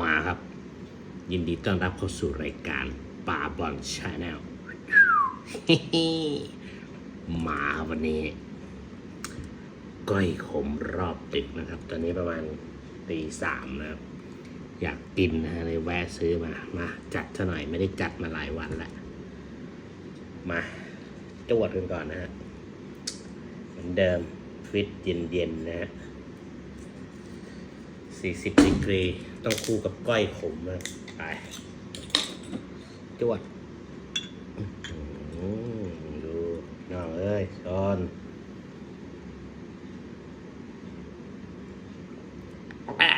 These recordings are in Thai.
มาครับ ยินดีต้อนรับเข้าสู่รายการปาบอลชาแนลมาครับวันนี้ ก้อยขมรอบดึกนะครับ ตอนนี้ประมาณตีสามนะครับ อยากกินนะเลยแวะซื้อมา มาจัดซะหน่อยไม่ได้จัดมาหลายวันแล้วมาจวดกันก่อนนะฮะเหมือนเดิมฟิตเย็นๆนะฮะ 40ดีกรีต้องคู่กับก้อยขมนะไปจวดอื้อหือดูน้องเอ้ยช้อนอ่า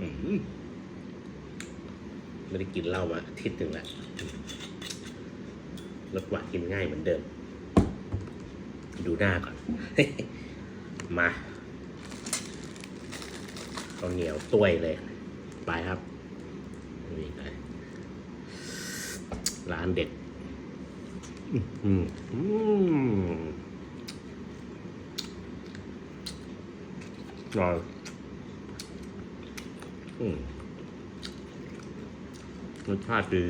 อื้อหือไม่ได้กินเหล้ามาอาทิตย์หนึ่งแล้วรสหวานกินง่ายเหมือนเดิม ดูหน้าก่อน มา ข้าวเหนียวต้วยเลย ไปครับนี่เลยร้านเด็ดอืมอืมอืมอร่อยอืมรสชาติดี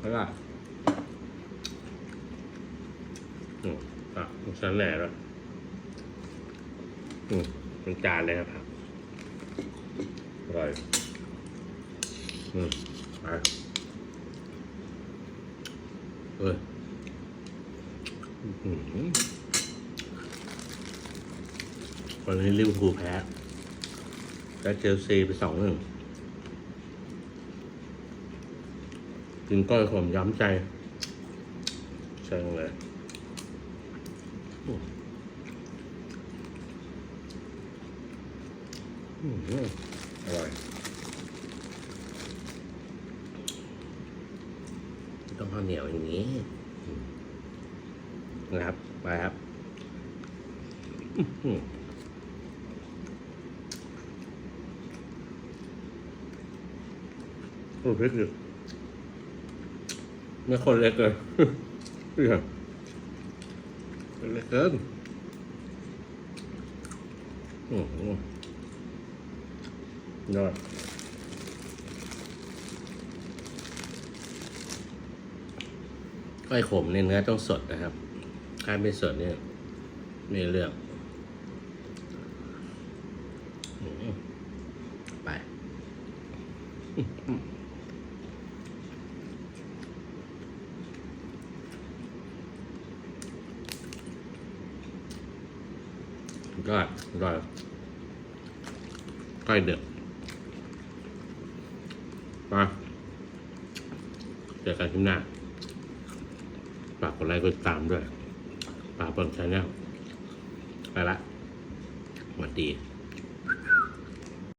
แล้วก็อืมอะฉันแหน่แล้ว อืมเป็นจานเลยนะครับอร่อยอืมไปเอออืมวันนี้ลิเวอร์พูลแพ้แล้วเชลซีไปสองหนึ่งกินก้อยผมย้ำใจเชิงเลย อร่อยต้องข้าวเหนียวอย่างนี้นะครับไปครับอือหือโอ้พริกดิไม่คนเล็กเลยนี่ครับเล็กเกินอือ ยอดก้อยขมเนี่ยเนื้อต้องสดนะครับ ถ้าไม่สดเนี่ยไม่เลือกอืมไปอื้อหือก็ก็ก้อยเดือด มาเจอกันที่หน้าฝากกดไลค์กดติดตามด้วยฝากเปิดชาแนลไปละสวัสดี